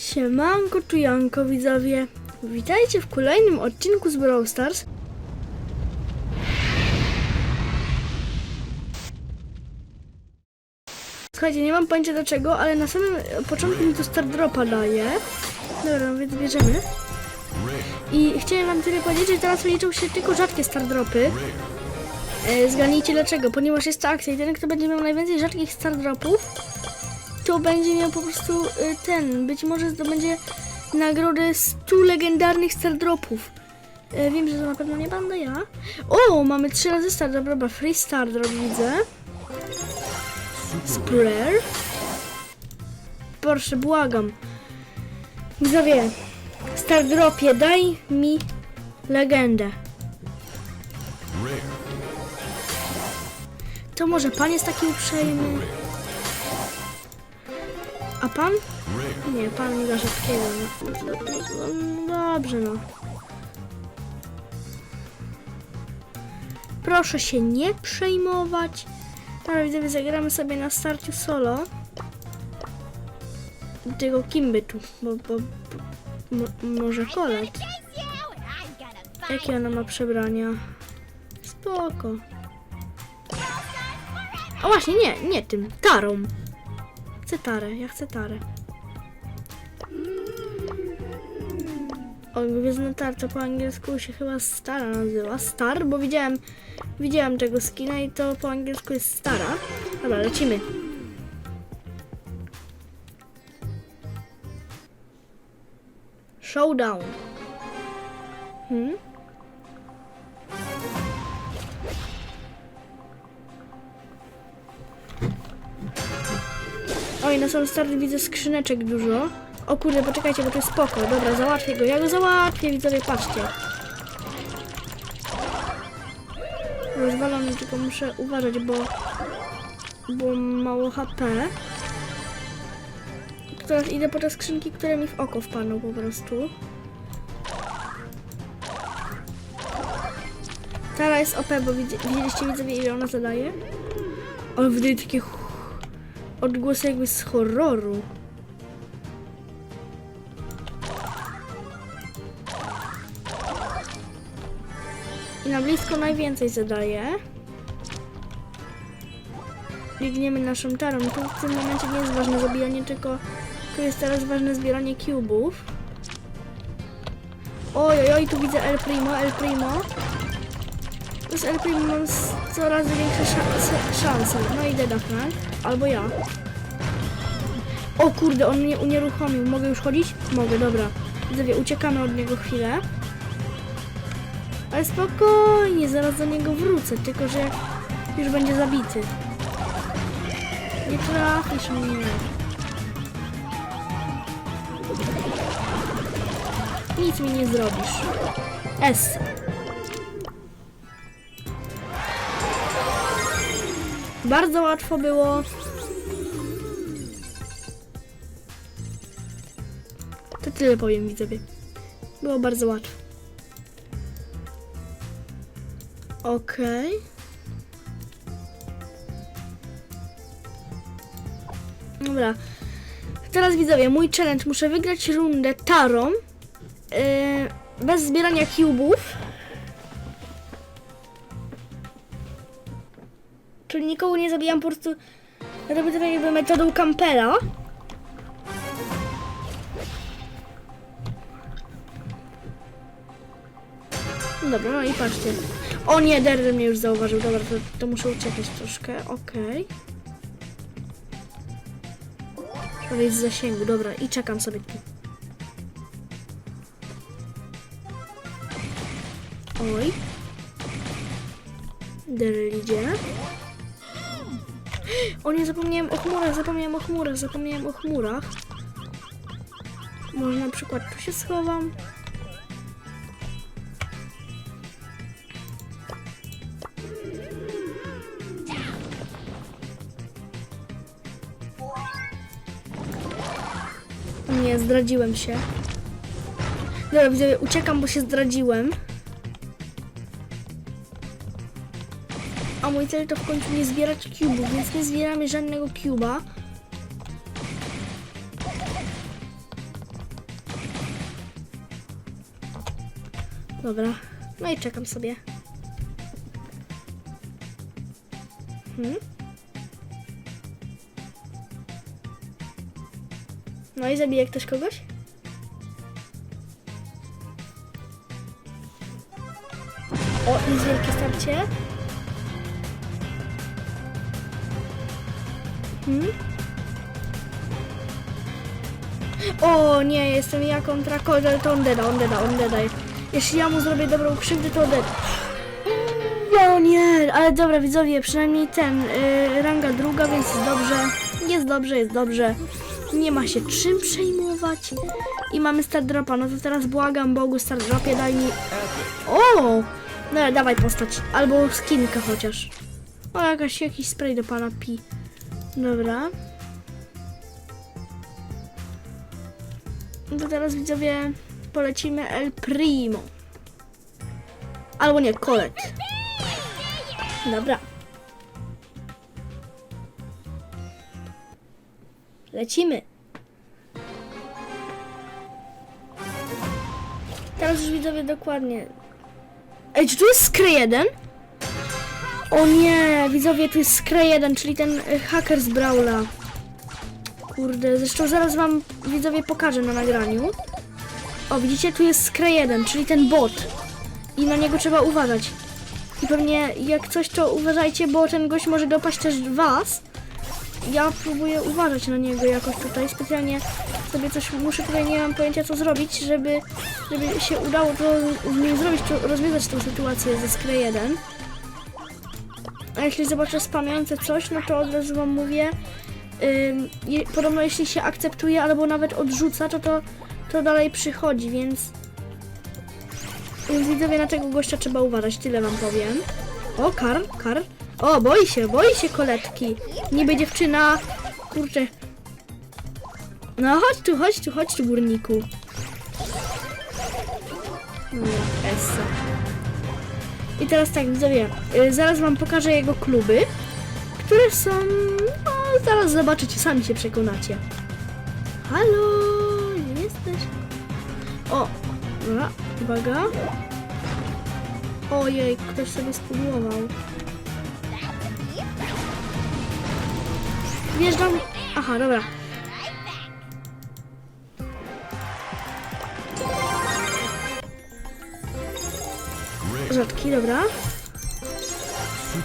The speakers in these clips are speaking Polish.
Siemanko, czujanko widzowie. Witajcie w kolejnym odcinku z Brawl Stars. Słuchajcie, nie mam pojęcia dlaczego, ale na samym początku mi tu Star Dropa daje. Dobra, więc bierzemy. I chciałem wam tyle powiedzieć, że teraz liczą się tylko rzadkie Star Dropy. E, zgadnijcie dlaczego, ponieważ jest to akcja i ten, kto będzie miał najwięcej rzadkich Star Dropów, to będzie miał po prostu y, ten, być może zdobędzie nagrodę 100 legendarnych Star Dropów. E, wiem, że to na pewno nie będę ja. O, mamy 3 razy Star Drop, dobra, Free Star widzę. Sprayer. Proszę, błagam. Widzowie, Star Dropie, daj mi legendę. To może pan jest taki uprzejmy? A pan? Nie, pan rzadkiego. No, no, no, dobrze, no. Proszę się nie przejmować. Dobra, widzowie, zagramy sobie na starciu solo. Tego Kimby tu, bo, bo, bo mo, może kolet. Jakie ona ma przebrania? Spoko. O właśnie, nie, nie tym, tarą. Chcę tarę, ja chcę tarę. O, Gwiezdna tarcza po angielsku się chyba stara nazywa. Star, bo widziałem, widziałem tego skina i to po angielsku jest stara. Dobra, lecimy. Showdown. Hmm? Na sam start widzę skrzyneczek dużo. O kurde, poczekajcie, bo to jest spoko. Dobra, załatwię go. Ja go załatwię, widzowie, patrzcie. Rozwalony, tylko muszę uważać, bo... Bo mało HP. Teraz idę po te skrzynki, które mi w oko wpadną po prostu. Tara jest OP, bo widzi, widzieliście widzowie, ile ona zadaje? Ale wydaje takie odgłosy jakby z horroru. I na blisko najwięcej zadaje. Biegniemy naszą tarą. Tu w tym momencie nie jest ważne zabijanie, tylko tu jest teraz ważne zbieranie cubów. Oj, oj, tu widzę El Primo, El Primo. Z El Primo mam s- coraz większe szanse. No idę Dachman. Albo ja. O kurde, on mnie unieruchomił. Mogę już chodzić? Mogę, dobra. Widzowie, uciekamy od niego chwilę. Ale spokojnie, zaraz do niego wrócę, tylko że już będzie zabity. Nie trafisz mnie. Nic mi nie zrobisz. S. Bardzo łatwo było. To tyle powiem widzowie. Było bardzo łatwo. Okej. Dobra. Teraz widzowie, mój challenge. Muszę wygrać rundę tarą. Yy, bez zbierania cubów. Czyli nikogo nie zabijam, po prostu robię to tak jakby metodą kampera. Dobra, no i patrzcie. O nie, Derry mnie już zauważył. Dobra, to, to muszę uciekać troszkę. Okej. Okay. jest z zasięgu, dobra, i czekam sobie tu. Oj. Derry idzie. O nie, zapomniałem o chmurach, zapomniałem o chmurach, zapomniałem o chmurach. Może na przykład tu się schowam. Nie, zdradziłem się. Dobra, widzowie, uciekam, bo się zdradziłem. mój cel to w końcu nie zbierać cubów, więc nie zbieramy żadnego cuba. Dobra, no i czekam sobie. Hmm? No i zabije ktoś kogoś? O, jest wielkie starcie. Hmm? O nie, jestem ja kontra Kodel, to on deda, on deda, on deda. Jeśli ja mu zrobię dobrą krzywdę, to deda. Nie, ale dobra widzowie, przynajmniej ten, y, ranga druga, więc jest dobrze. Jest dobrze, jest dobrze. Nie ma się czym przejmować. I mamy Star Dropa, no to teraz błagam Bogu Star Dropie, daj mi... O! No dawaj postać, albo skinkę chociaż. O, jakaś, jakiś spray do pana Pi. Dobra. No to teraz widzowie polecimy El Primo. Albo nie, Colette. Dobra. Lecimy. Teraz już widzowie dokładnie. Ej, czy tu jest Skry 1? O nie, widzowie, tu jest Skry 1, czyli ten y, haker z Brawla. Kurde, zresztą zaraz wam widzowie pokażę na nagraniu. O, widzicie, tu jest Skry 1, czyli ten bot. I na niego trzeba uważać. I pewnie jak coś, to uważajcie, bo ten gość może dopaść też was. Ja próbuję uważać na niego jakoś tutaj. Specjalnie sobie coś muszę tutaj, nie mam pojęcia co zrobić, żeby, żeby się udało to z nim zrobić, to rozwiązać tą sytuację ze Skry 1. A jeśli zobaczę spamiące coś, no to od razu wam mówię, je, podobno jeśli się akceptuje albo nawet odrzuca, to to, to dalej przychodzi, więc więc widzowie na tego gościa trzeba uważać, tyle wam powiem. O, Karl, Karl. O, boi się, boi się koletki. Niby dziewczyna. Kurczę. No chodź tu, chodź tu, chodź tu, górniku. No, essa. I teraz tak, widzowie, y, zaraz wam pokażę jego kluby, które są... No, zaraz zobaczycie, sami się przekonacie. Halo, jesteś? O, dobra, uwaga. Ojej, ktoś sobie spudłował. Wjeżdżam. Aha, dobra. Rzadki, dobra.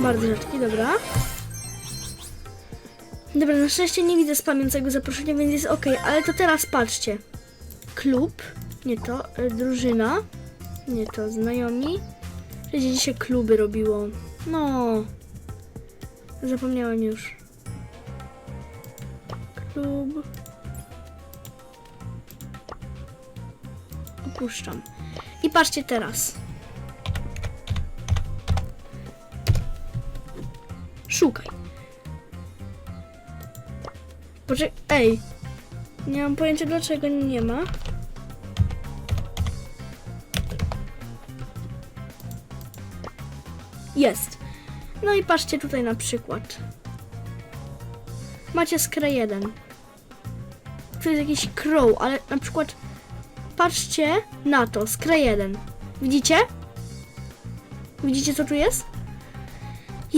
Bardzo rzadki, dobra. Dobra, na szczęście nie widzę spamiącego zaproszenia, więc jest ok, ale to teraz patrzcie. Klub, nie to, e, drużyna, nie to, znajomi. Będzie dzisiaj kluby robiło. No. Zapomniałam już. Klub. Opuszczam. I patrzcie teraz. Szukaj. Poczekaj. Ej. Nie mam pojęcia dlaczego nie ma. Jest. No i patrzcie tutaj na przykład. Macie skrę 1. Tu jest jakiś crow, ale na przykład patrzcie na to, skrę 1. Widzicie? Widzicie co tu jest?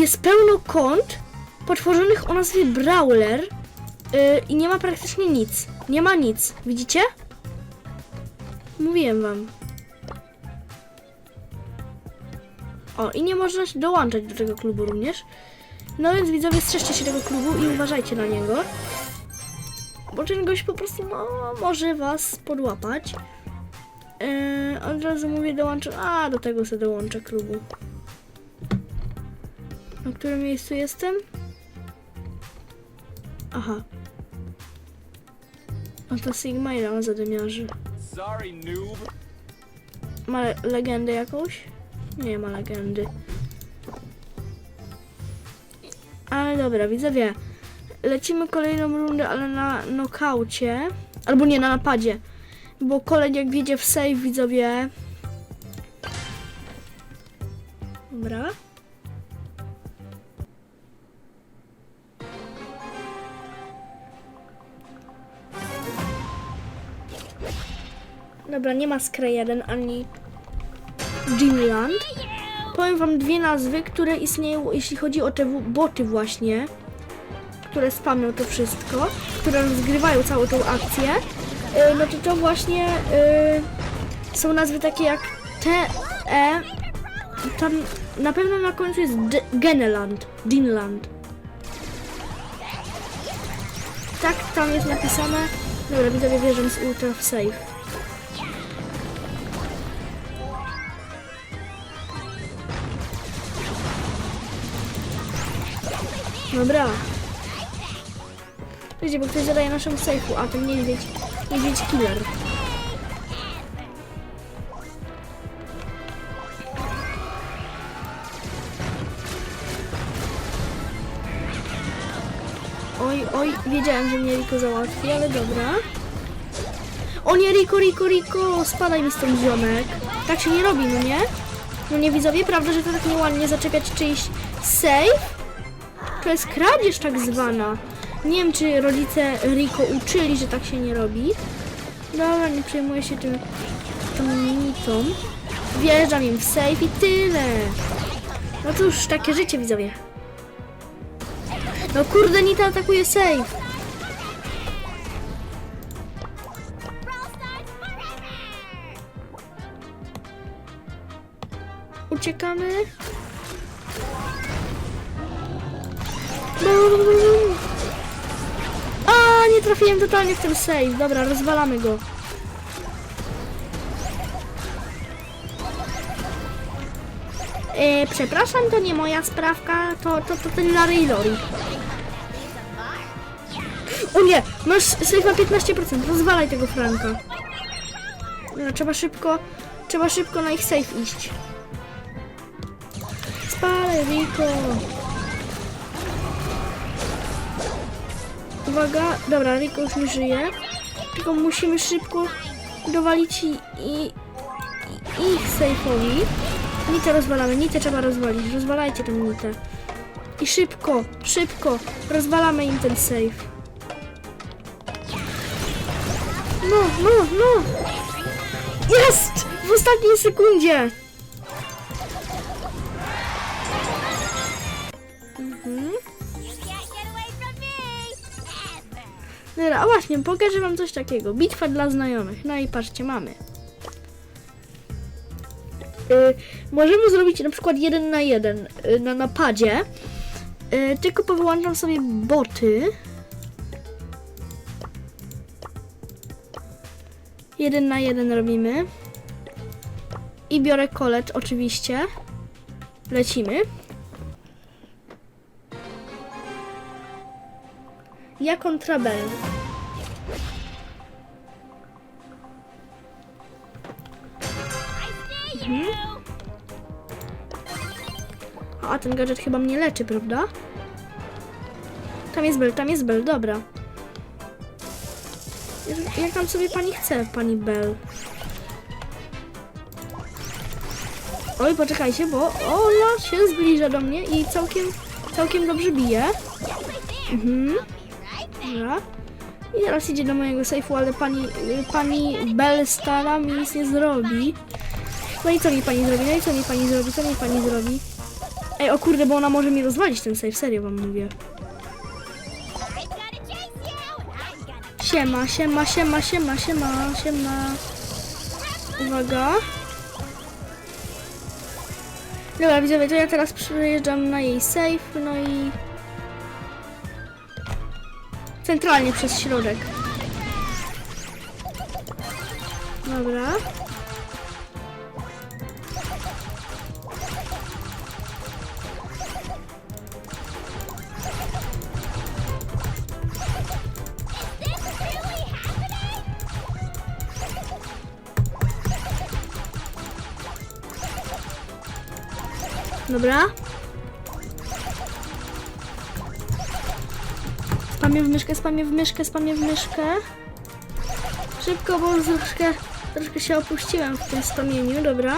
Jest pełno kont potworzonych o nazwie Brawler yy, i nie ma praktycznie nic. Nie ma nic. Widzicie? Mówiłem wam. O, i nie można się dołączać do tego klubu również. No więc widzowie, strzeżcie się tego klubu i uważajcie na niego. Bo ten gość po prostu no, może was podłapać. Yy, od razu mówię dołączę. A, do tego sobie dołączę klubu. Na którym miejscu jestem? Aha. A to Sigma ile ma zadymiarzy? Sorry, noob. Ma le- legendę jakąś? Nie ma legendy. Ale dobra, widzowie. Lecimy kolejną rundę, ale na nokaucie. Albo nie, na napadzie. Bo kolej jak wiedzie w save, widzowie. Dobra. Dobra, nie ma Skry 1 ani Dreamland. Powiem wam dwie nazwy, które istnieją, jeśli chodzi o te boty właśnie, które spamią to wszystko, które rozgrywają całą tą akcję. E, no to to właśnie e, są nazwy takie jak T, E, tam na pewno na końcu jest D Geneland, Dinland. Tak, tam jest napisane. Dobra, widzowie wierzę z ultra w safe. Dobra. Wiecie, bo ktoś zadaje naszemu safe'u, a ten niedźwiedź, niedźwiedź killer. Wiedziałem, że mnie Riko załatwi, ale dobra. O nie, Riko, Riko, Riko, spadaj mi stąd ziomek. Tak się nie robi, no nie? No nie widzowie, prawda, że to tak nieładnie zaczepiać czyjś safe? To jest kradzież tak zwana. Nie wiem, czy rodzice Riko uczyli, że tak się nie robi. Dobra, nie przejmuję się tym, tą minitą. Wjeżdżam im w safe i tyle. No cóż, takie życie widzowie. No kurde, Nita atakuje safe. Uciekamy. A, nie trafiłem totalnie w ten save. Dobra, rozwalamy go. E, przepraszam, to nie moja sprawka, to, to, to ten Larry Lori. O nie, masz save na 15%, rozwalaj tego Franka. No, trzeba szybko, trzeba szybko na ich save iść. Spalę, Rico. Uwaga, dobra, Rico już nie żyje. Tylko musimy szybko dowalić i, i, i ich safe'owi. Nitę rozwalamy, nitę trzeba rozwalić. Rozwalajcie tę nitę. I szybko, szybko rozwalamy im ten safe. No, no, no! Jest! W ostatniej sekundzie! Dobra, a właśnie, pokażę wam coś takiego. Bitwa dla znajomych. No i patrzcie, mamy. Y, możemy zrobić na przykład jeden na jeden y, na napadzie. Y, tylko powyłączam sobie boty. Jeden na jeden robimy. I biorę college oczywiście. Lecimy. Ja kontra Bell. A ten gadżet chyba mnie leczy, prawda? Tam jest Bell, tam jest Bell, dobra. Jak- tam sobie pani chce, pani Bell? Oj, poczekajcie, bo ona się zbliża do mnie i całkiem, całkiem dobrze bije. Mhm. I teraz idzie do mojego sejfu, ale pani, pani Bell stara mi nic nie zrobi. No i co mi pani zrobi? No i co mi pani zrobi? Co mi pani zrobi? Ej, o kurde, bo ona może mi rozwalić ten save, serio wam mówię. Siema, siema, siema, siema, siema, siema. Uwaga. Dobra, widzowie, to ja teraz przyjeżdżam na jej safe, no i... Centralnie przez środek. Dobra. Dobra. Spamię w myszkę, spamię w myszkę, spamię w myszkę. Szybko, bo już troszkę, troszkę się opuściłem w tym spamieniu, dobra.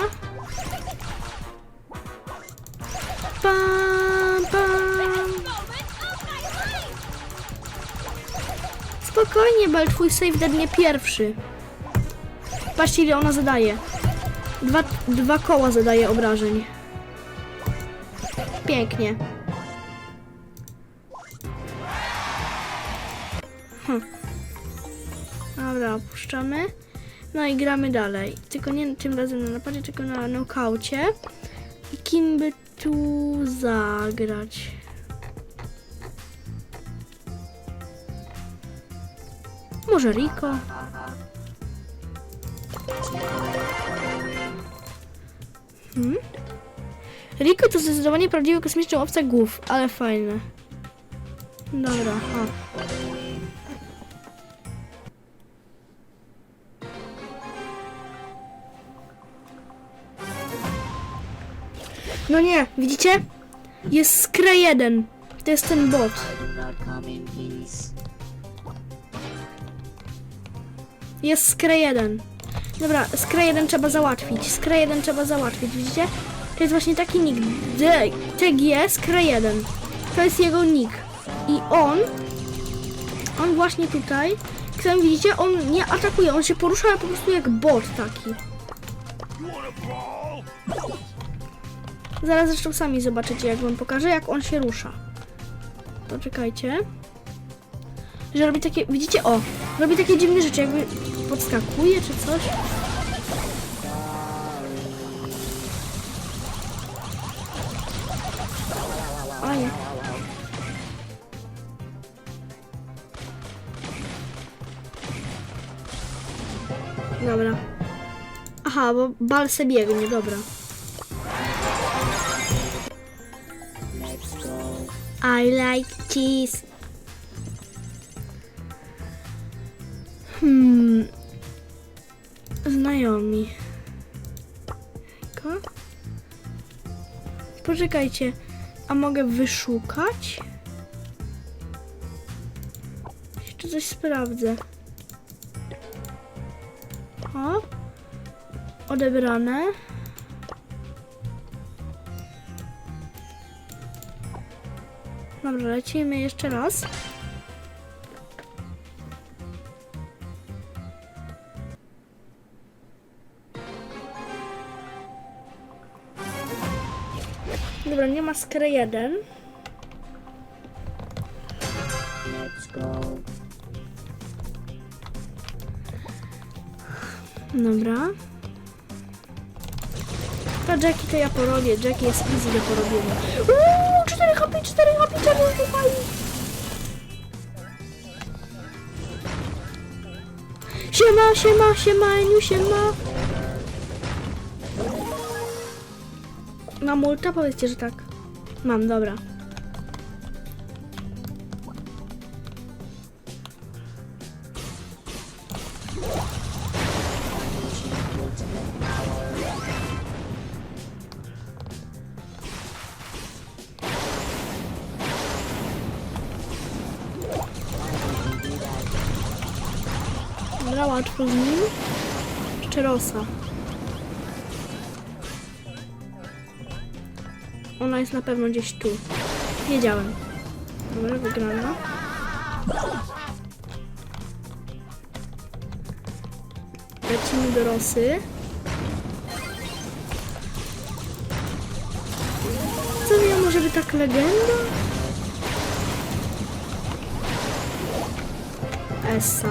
Pam, pam. Spokojnie, Bel, twój save dednie pierwszy. Patrzcie, ile ona zadaje. Dwa, dwa koła zadaje obrażeń. Pięknie. Hm. Dobra, opuszczamy. No i gramy dalej. Tylko nie tym razem na napadzie, tylko na nokaucie. I kim by tu zagrać? Może Rico? Hmm? Rico to zdecydowanie prawdziwy kosmiczny łowca głów, ale fajne. Dobra, ha. No nie, widzicie? Jest Skre 1. To jest ten bot. Jest Skre 1. Dobra, Skre 1 trzeba załatwić. Skre 1 trzeba załatwić, widzicie? To jest właśnie taki nick. TG Skre 1. To jest jego nick. I on, on właśnie tutaj, jak widzicie, on nie atakuje, on się porusza po prostu jak bot taki. Zaraz zresztą sami zobaczycie, jak wam pokażę, jak on się rusza. Poczekajcie. Że robi takie, widzicie, o, robi takie dziwne rzeczy, jakby podskakuje czy coś. A. Dobra. Aha, bo bal se biegnie, dobra. I like cheese. Hmm. Znajomi. Ko? Poczekajcie. A mogę wyszukać? Jeszcze coś sprawdzę. O. Odebrane. Dobra, lecimy jeszcze raz. Dobra, nie ma skry 1. Let's go. Dobra. Ta Jackie to ja porobię. Jackie jest easy do porobienia. Uuu, 4 HP, 4 HP, 4 HP. Siema, siema, siema, Eniu, siema. Mam ulta? Powiedzcie, że tak. Mam, dobra. Dobra, łatwo z nim. Jeszcze Rosa. Ona jest na pewno gdzieś tu. Wiedziałem. Dobra, wygrana. Lecimy do Rosy. Co ja może by tak legenda? Essa.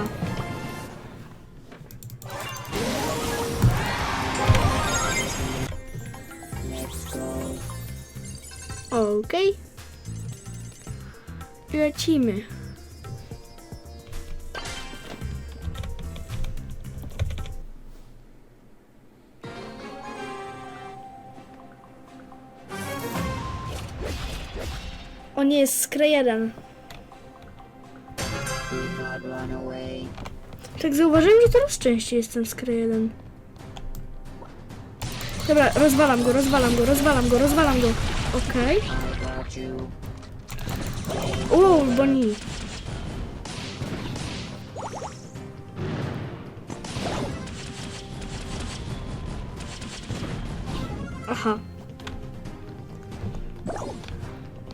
Okej. Lecimy. O nie, jest skre 1. Do not run away. Tak zauważyłem, że coraz częściej jestem skre 1. Dobra, rozwalam go, rozwalam go, rozwalam go, rozwalam go. Okej. You. Uuu, Boni. Aha.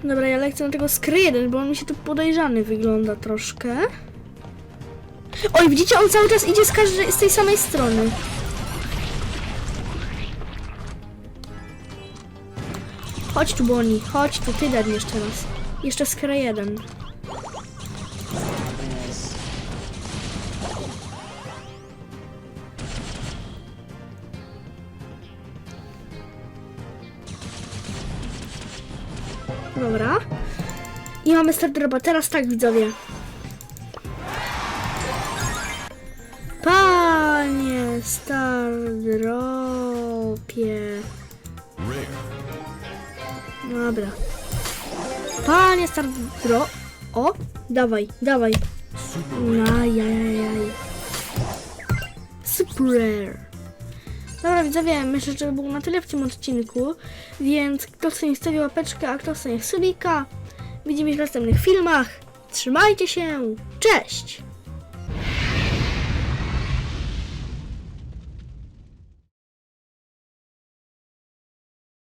Dobra, ja lecę na tego skry bo on mi się tu podejrzany wygląda troszkę. Oj, widzicie, on cały czas idzie z, każdej, z tej samej strony. Chodź tu, Bonnie, chodź tu, ty dedniesz teraz. Jeszcze skra jeden. Dobra. I mamy Stardropa. Teraz tak, widzowie. Panie Stardropie. Dobra. Panie Stardro... O, dawaj, dawaj. Ajajajaj. Super. Dobra widzowie, myślę, że było na tyle w tym odcinku, więc kto niech stawi łapeczkę, a kto niech subika. Widzimy się w następnych filmach. Trzymajcie się, cześć!